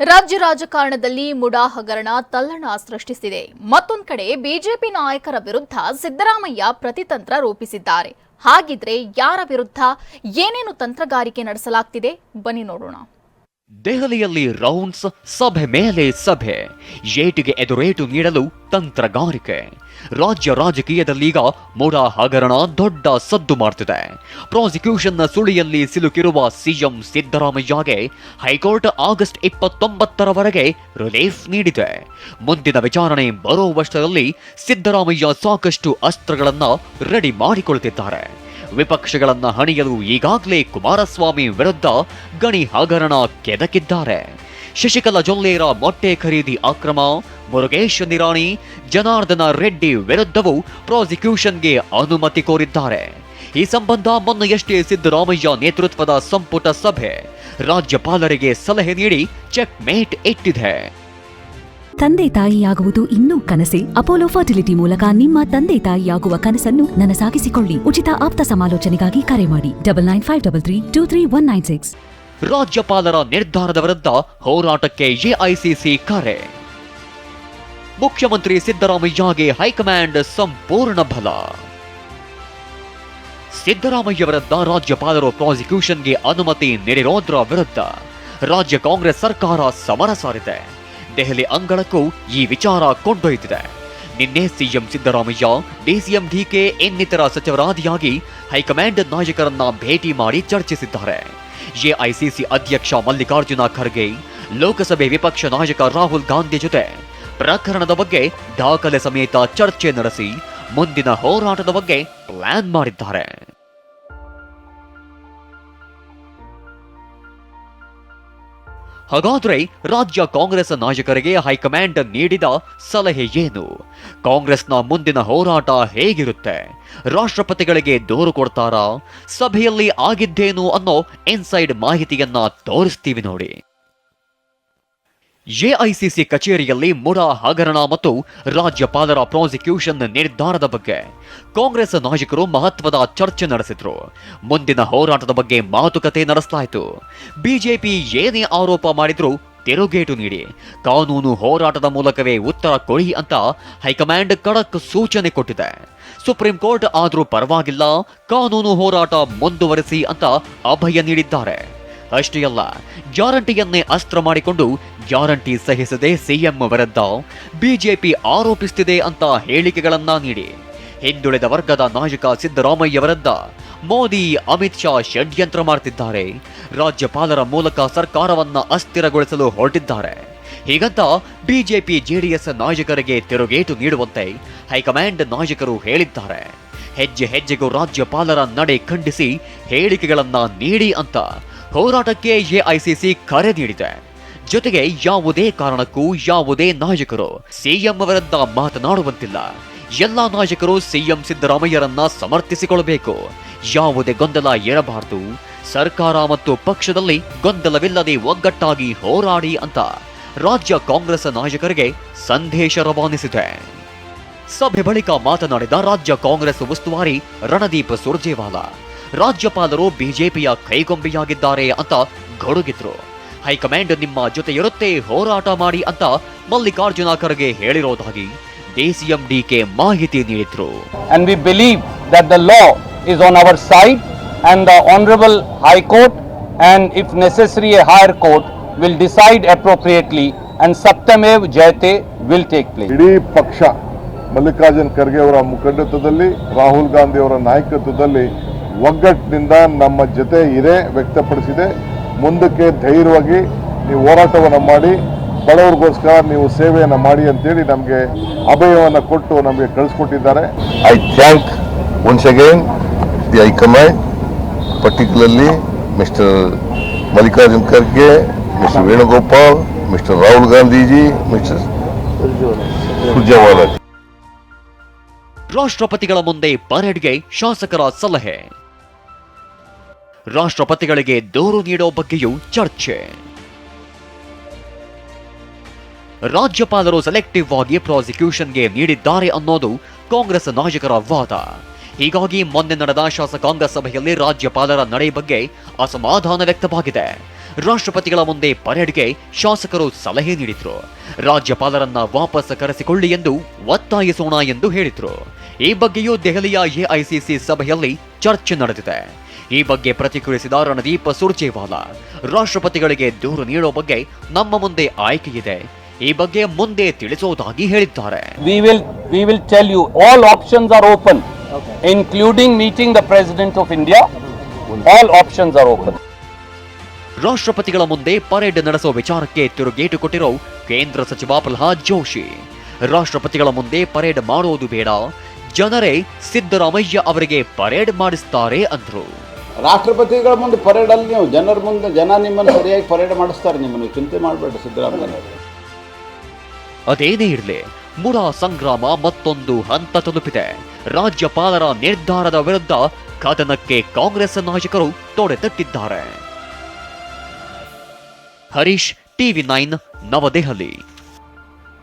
ರಾಜ್ಯ ರಾಜಕಾರಣದಲ್ಲಿ ಮುಡಾ ಹಗರಣ ತಲ್ಲಣ ಸೃಷ್ಟಿಸಿದೆ. ಮತ್ತೊಂದು ಕಡೆ ಬಿಜೆಪಿ ನಾಯಕರ ವಿರುದ್ಧ ಸಿದ್ದರಾಮಯ್ಯ ಪ್ರತಿತಂತ್ರ ರೂಪಿಸಿದ್ದಾರೆ. ಹಾಗಿದ್ರೆ ಯಾರ ವಿರುದ್ಧ ಏನೇನು ತಂತ್ರಗಾರಿಕೆ ನಡೆಸಲಾಗ್ತಿದೆ? ಬನ್ನಿ ನೋಡೋಣ. ದೆಹಲಿಯಲ್ಲಿ ರೌಂಡ್ಸ್ ಸಭೆ ಮೇಲೆ ಸಭೆ. ಏಟಿಗೆ ಎದುರೇಟು ನೀಡಲು ತಂತ್ರಗಾರಿಕೆ. ರಾಜ್ಯ ರಾಜಕೀಯದಲ್ಲೀಗ ಮೋಡ ಹಗರಣ ದೊಡ್ಡ ಸದ್ದು ಮಾಡ್ತಿದೆ. ಪ್ರಾಸಿಕ್ಯೂಷನ್ನ ಸುಳಿಯಲ್ಲಿ ಸಿಲುಕಿರುವ ಸಿಎಂ ಸಿದ್ದರಾಮಯ್ಯಗೆ ಹೈಕೋರ್ಟ್ ಆಗಸ್ಟ್ ಇಪ್ಪತ್ತೊಂಬತ್ತರವರೆಗೆ ರಿಲೀಫ್ ನೀಡಿದೆ. ಮುಂದಿನ ವಿಚಾರಣೆ ಬರುವಷ್ಟರಲ್ಲಿ ಸಿದ್ದರಾಮಯ್ಯ ಸಾಕಷ್ಟು ಅಸ್ತ್ರಗಳನ್ನು ರೆಡಿ ಮಾಡಿಕೊಳ್ತಿದ್ದಾರೆ. ವಿಪಕ್ಷಗಳನ್ನ ಹಣಿಯಲು ಈಗಾಗಲೇ ಕುಮಾರಸ್ವಾಮಿ ವಿರುದ್ಧ ಗಣಿ ಹಗರಣ ಕೆದಕಿದ್ದಾರೆ. ಶಶಿಕಲಾ ಜೊಲ್ಲೇರ ಮೊಟ್ಟೆ ಖರೀದಿ ಅಕ್ರಮ, ಮುರುಗೇಶ್ ನಿರಾಣಿ, ಜನಾರ್ದನ ರೆಡ್ಡಿ ವಿರುದ್ಧವೂ ಪ್ರಾಸಿಕ್ಯೂಷನ್ಗೆ ಅನುಮತಿ ಕೋರಿದ್ದಾರೆ. ಈ ಸಂಬಂಧ ಮೊನ್ನೆಯಷ್ಟೇ ಸಿದ್ದರಾಮಯ್ಯ ನೇತೃತ್ವದ ಸಂಪುಟ ಸಭೆ. ರಾಜ್ಯಪಾಲರಿಗೆ ಸಲಹೆ ನೀಡಿ ಚೆಕ್ ಮೇಟ್ ಇಟ್ಟಿದೆ. ತಂದೆ ತಾಯಿಯಾಗುವುದು ಇನ್ನೂ ಕನಸೆ. ಅಪೋಲೋ ಫರ್ಟಿಲಿಟಿ ಮೂಲಕ ನಿಮ್ಮ ತಂದೆ ತಾಯಿಯಾಗುವ ಕನಸನ್ನು ನನಸಾಗಿಸಿಕೊಳ್ಳಿ. ಉಚಿತ ಆಪ್ತ ಸಮಾಲೋಚನೆಗಾಗಿ ಕರೆ ಮಾಡಿ. Double nine five double three two three one nine six. ರಾಜ್ಯಪಾಲರ ನಿರ್ಧಾರದ ವಿರುದ್ಧ ಹೋರಾಟಕ್ಕೆ ಎಐಸಿಸಿ ಕರೆ. ಮುಖ್ಯಮಂತ್ರಿ ಸಿದ್ದರಾಮಯ್ಯಗೆ ಹೈಕಮಾಂಡ್ ಸಂಪೂರ್ಣ ಬಲ. ಸಿದ್ದರಾಮಯ್ಯ ವಿರುದ್ಧ ರಾಜ್ಯಪಾಲರು ಪ್ರಾಸಿಕ್ಯೂಷನ್ಗೆ ಅನುಮತಿ ನೀಡಿರೋದ್ರ ವಿರುದ್ಧ ರಾಜ್ಯ ಕಾಂಗ್ರೆಸ್ ಸರ್ಕಾರ ಸಮರ ಸಾರಿದೆ. ದೆಹಲಿ ಅಂಗಳಕ್ಕೂ ಈ ವಿಚಾರ ಕೊಂಡೊಯ್ದಿದೆ. ನಿನ್ನೆ ಸಿಎಂ ಸಿದ್ದರಾಮಯ್ಯ, ಡಿಸಿಎಂ ಡಿಕೆ ಇನ್ನಿತರ ಸಚಿವರಾದಿಯಾಗಿ ಹೈಕಮಾಂಡ್ ನಾಯಕರನ್ನ ಭೇಟಿ ಮಾಡಿ ಚರ್ಚಿಸಿದ್ದಾರೆ. ಎಐಸಿಸಿ ಅಧ್ಯಕ್ಷ ಮಲ್ಲಿಕಾರ್ಜುನ ಖರ್ಗೆ, ಲೋಕಸಭೆ ವಿಪಕ್ಷ ನಾಯಕ ರಾಹುಲ್ ಗಾಂಧಿ ಜೊತೆ ಪ್ರಕರಣದ ಬಗ್ಗೆ ದಾಖಲೆ ಸಮೇತ ಚರ್ಚೆ ನಡೆಸಿ ಮುಂದಿನ ಹೋರಾಟದ ಬಗ್ಗೆ ಪ್ಲಾನ್ ಮಾಡಿದ್ದಾರೆ. ಹಾಗಾದ್ರೆ ರಾಜ್ಯ ಕಾಂಗ್ರೆಸ್ ನಾಯಕರಿಗೆ ಹೈಕಮಾಂಡ್ ನೀಡಿದ ಸಲಹೆ ಏನು? ಕಾಂಗ್ರೆಸ್ನ ಮುಂದಿನ ಹೋರಾಟ ಹೇಗಿರುತ್ತೆ? ರಾಷ್ಟ್ರಪತಿಗಳಿಗೆ ದೂರು ಕೊಡ್ತಾರಾ? ಸಭೆಯಲ್ಲಿ ಆಗಿದ್ದೇನು ಅನ್ನೋ ಇನ್ಸೈಡ್ ಮಾಹಿತಿಯನ್ನ ತೋರಿಸ್ತೀವಿ ನೋಡಿ. ಎಐಸಿಸಿ ಕಚೇರಿಯಲ್ಲಿ ಮುರಾ ಹಗರಣ ಮತ್ತು ರಾಜ್ಯಪಾಲರ ಪ್ರಾಸಿಕ್ಯೂಷನ್ ನಿರ್ಧಾರದ ಬಗ್ಗೆ ಕಾಂಗ್ರೆಸ್ ನಾಯಕರು ಮಹತ್ವದ ಚರ್ಚೆ ನಡೆಸಿದ್ರು. ಮುಂದಿನ ಹೋರಾಟದ ಬಗ್ಗೆ ಮಾತುಕತೆ ನಡೆಸಲಾಯಿತು. ಬಿಜೆಪಿ ಏನೇ ಆರೋಪ ಮಾಡಿದ್ರು ತಿರುಗೇಟು ನೀಡಿ. ಕಾನೂನು ಹೋರಾಟದ ಮೂಲಕವೇ ಉತ್ತರ ಕೊಡಿ ಅಂತ ಹೈಕಮಾಂಡ್ ಖಡಕ್ ಸೂಚನೆ ಕೊಟ್ಟಿದೆ. ಸುಪ್ರೀಂ ಕೋರ್ಟ್ ಆದರೂ ಪರವಾಗಿಲ್ಲ, ಕಾನೂನು ಹೋರಾಟ ಮುಂದುವರೆಸಿ ಅಂತ ಅಭಯ ನೀಡಿದ್ದಾರೆ. ಅಷ್ಟೇ ಅಲ್ಲ, ಗ್ಯಾರಂಟಿಯನ್ನೇ ಅಸ್ತ್ರ ಮಾಡಿಕೊಂಡು ಗ್ಯಾರಂಟಿ ಸಹಿಸದೆ ಸಿಎಂ ವಿರುದ್ಧ ಬಿಜೆಪಿ ಆರೋಪಿಸುತ್ತಿದೆ ಅಂತ ಹೇಳಿಕೆಗಳನ್ನ ನೀಡಿ. ಹಿಂದುಳಿದ ವರ್ಗದ ನಾಯಕ ಸಿದ್ದರಾಮಯ್ಯ ವಿರುದ್ಧ ಮೋದಿ, ಅಮಿತ್ ಶಾ ಷಡ್ಯಂತ್ರ ಮಾಡ್ತಿದ್ದಾರೆ. ರಾಜ್ಯಪಾಲರ ಮೂಲಕ ಸರ್ಕಾರವನ್ನ ಅಸ್ಥಿರಗೊಳಿಸಲು ಹೊರಟಿದ್ದಾರೆ. ಹೀಗಂತ ಬಿಜೆಪಿ ಜೆಡಿಎಸ್ ನಾಯಕರಿಗೆ ತಿರುಗೇಟು ನೀಡುವಂತೆ ಹೈಕಮಾಂಡ್ ನಾಯಕರು ಹೇಳಿದ್ದಾರೆ. ಹೆಜ್ಜೆ ಹೆಜ್ಜೆಗೂ ರಾಜ್ಯಪಾಲರ ನಡೆ ಖಂಡಿಸಿ ಹೇಳಿಕೆಗಳನ್ನ ನೀಡಿ ಅಂತ ಹೋರಾಟಕ್ಕೆ ಎಐಸಿಸಿ ಕರೆ ನೀಡಿದೆ. ಜೊತೆಗೆ ಯಾವುದೇ ಕಾರಣಕ್ಕೂ ಯಾವುದೇ ನಾಯಕರು ಸಿಎಂ ಅವರಿಂದ ಮಾತನಾಡುವಂತಿಲ್ಲ. ಎಲ್ಲಾ ನಾಯಕರು ಸಿಎಂ ಸಿದ್ದರಾಮಯ್ಯರನ್ನ ಸಮರ್ಥಿಸಿಕೊಳ್ಳಬೇಕು. ಯಾವುದೇ ಗೊಂದಲ ಇರಬಾರದು. ಸರ್ಕಾರ ಮತ್ತು ಪಕ್ಷದಲ್ಲಿ ಗೊಂದಲವಿಲ್ಲದೆ ಒಗ್ಗಟ್ಟಾಗಿ ಹೋರಾಡಿ ಅಂತ ರಾಜ್ಯ ಕಾಂಗ್ರೆಸ್ ನಾಯಕರಿಗೆ ಸಂದೇಶ ರವಾನಿಸಿದೆ. ಸಭೆ ಬಳಿಕ ಮಾತನಾಡಿದ ರಾಜ್ಯ ಕಾಂಗ್ರೆಸ್ ಉಸ್ತುವಾರಿ ರಣದೀಪ್ ಸುರ್ಜೇವಾಲಾ, ರಾಜ್ಯಪಾಲರು ಬಿಜೆಪಿಯ ಕೈಗೊಂಬೆಯಾಗಿದ್ದಾರೆ ಅಂತ ಗೊಡುಗಿದ್ರು. ಹೈಕಮಾಂಡ್ ನಿಮ್ಮ ಜೊತೆ ಇರುತ್ತೆ ಹೋರಾಟ ಮಾಡಿ ಅಂತ ಮಲ್ಲಿಕಾರ್ಜುನ ಖರ್ಗೆ ಹೇಳಿರೋದಾಗಿ ಡಿಸಿಎಂ ಡಿಕೆ ಮಾಹಿತಿ ನೀಡಿದ್ರು. And we believe that the law is on our side and the honorable high court and if necessary a higher court will decide appropriately and saptamev jayate will take place. ಇಡೀ ಪಕ್ಷ ಮಲ್ಲಿಕಾರ್ಜುನ್ ಖರ್ಗೆ ಅವರ ಮುಖಂಡತ್ವದಲ್ಲಿ ರಾಹುಲ್ ಗಾಂಧಿ ಅವರ ನಾಯಕತ್ವದಲ್ಲಿ ಒಗ್ಗಟ್ಟಿನಿಂದ ನಮ್ಮ ಜೊತೆ ಇದೆ ವ್ಯಕ್ತಪಡಿಸಿದೆ. ಮುಂದಕ್ಕೆ ಧೈರ್ಯವಾಗಿ ನೀವು ಹೋರಾಟವನ್ನು ಮಾಡಿ ಬಡವರಿಗೋಸ್ಕರ ನೀವು ಸೇವೆಯನ್ನು ಮಾಡಿ ಅಂತೇಳಿ ನಮಗೆ ಅಭಯವನ್ನು ಕೊಟ್ಟು ನಮಗೆ ಕಳಿಸ್ಕೊಟ್ಟಿದ್ದಾರೆ. I thank once again the high command particularly mister Mallikarjun Kharge mister Venugopal mister Rahul Gandhiji mister Surjewala ರಾಷ್ಟ್ರಪತಿಗಳ ಮುಂದೆ ಪರೇಡ್ಗೆ ಶಾಸಕರ ಸಲಹೆ. ರಾಷ್ಟ್ರಪತಿಗಳಿಗೆ ದೂರು ನೀಡೋ ಬಗ್ಗೆಯೂ ಚರ್ಚೆ. ರಾಜ್ಯಪಾಲರು ಸೆಲೆಕ್ಟಿವ್ ಆಗಿ ಪ್ರಾಸಿಕ್ಯೂಷನ್ಗೆ ನೀಡಿದ್ದಾರೆ ಅನ್ನೋದು ಕಾಂಗ್ರೆಸ್ ನಾಯಕರ ವಾದ. ಹೀಗಾಗಿ ಮೊನ್ನೆ ನಡೆದ ಶಾಸಕಾಂಗ ಸಭೆಯಲ್ಲಿ ರಾಜ್ಯಪಾಲರ ನಡೆ ಬಗ್ಗೆ ಅಸಮಾಧಾನ ವ್ಯಕ್ತವಾಗಿದೆ. ರಾಷ್ಟ್ರಪತಿಗಳ ಮುಂದೆ ಪರೇಡ್ಗೆ ಶಾಸಕರು ಸಲಹೆ ನೀಡಿದ್ರು. ರಾಜ್ಯಪಾಲರನ್ನ ವಾಪಸ್ ಕರೆಸಿಕೊಳ್ಳಿ ಎಂದು ಒತ್ತಾಯಿಸೋಣ ಎಂದು ಹೇಳಿದ್ರು. ಈ ಬಗ್ಗೆಯೂ ದೆಹಲಿಯ ಎಐಸಿಸಿ ಸಭೆಯಲ್ಲಿ ಚರ್ಚೆ ನಡೆದಿದೆ. ಈ ಬಗ್ಗೆ ಪ್ರತಿಕ್ರಿಯಿಸಿದ ರಣದೀಪ್ ಸುರ್ಜೇವಾಲಾ. ರಾಷ್ಟ್ರಪತಿಗಳಿಗೆ ದೂರು ನೀಡೋ ಬಗ್ಗೆ ನಮ್ಮ ಮುಂದೆ ಆಯ್ಕೆ ಇದೆ. ಈ ಬಗ್ಗೆ ಮುಂದೆ ತಿಳಿಸೋದಾಗಿ ಹೇಳಿದ್ದಾರೆ. We will, we will tell you, all options are open including meeting the President of India. All options are open. ರಾಷ್ಟ್ರಪತಿಗಳ ಮುಂದೆ ಪರೇಡ್ ನಡೆಸೋ ವಿಚಾರಕ್ಕೆ ತಿರುಗೇಟು ಕೊಟ್ಟಿರೋ ಕೇಂದ್ರ ಸಚಿವ ಪ್ರಹ್ಲಾದ್ ಜೋಶಿ. ರಾಷ್ಟ್ರಪತಿಗಳ ಮುಂದೆ ಪರೇಡ್ ಮಾಡೋದು ಬೇಡ. ಜನರೇ ಸಿದ್ದರಾಮಯ್ಯ ಅವರಿಗೆ ಪರೇಡ್ ಮಾಡಿಸ್ತಾರೆ ಅಂದ್ರು. ರಾಷ್ಟ್ರಪತಿಗಳ ಮುಂದೆ ಪರೇಡಲ್ಲಿ ನೀವು ಜನರ ಮುಂದೆ ಜನ ನಿಮ್ಮನ್ನು ಸರಿಯಾಗಿ ಪರೇಡ್ ಮಾಡಿಸ್ತಾರೆ, ನಿಮ್ಮನ್ನು ಚಿಂತೆ ಮಾಡಬೇಡಿ ಸಿದ್ದರಾಮಯ್ಯ. ಅದೇನೇ ಇರಲಿ ಮುರಾ ಸಂಗ್ರಾಮ ಮತ್ತೊಂದು ಹಂತ ತಲುಪಿದೆ. ರಾಜ್ಯಪಾಲರ ನಿರ್ಧಾರದ ವಿರುದ್ಧ ಕದನಕ್ಕೆ ಕಾಂಗ್ರೆಸ್ ನಾಯಕರು ತೊಡೆತಟ್ಟಿದ್ದಾರೆ ಹರೀಶ್, ಟಿವಿ ನೈನ್, ನವದೆಹಲಿ.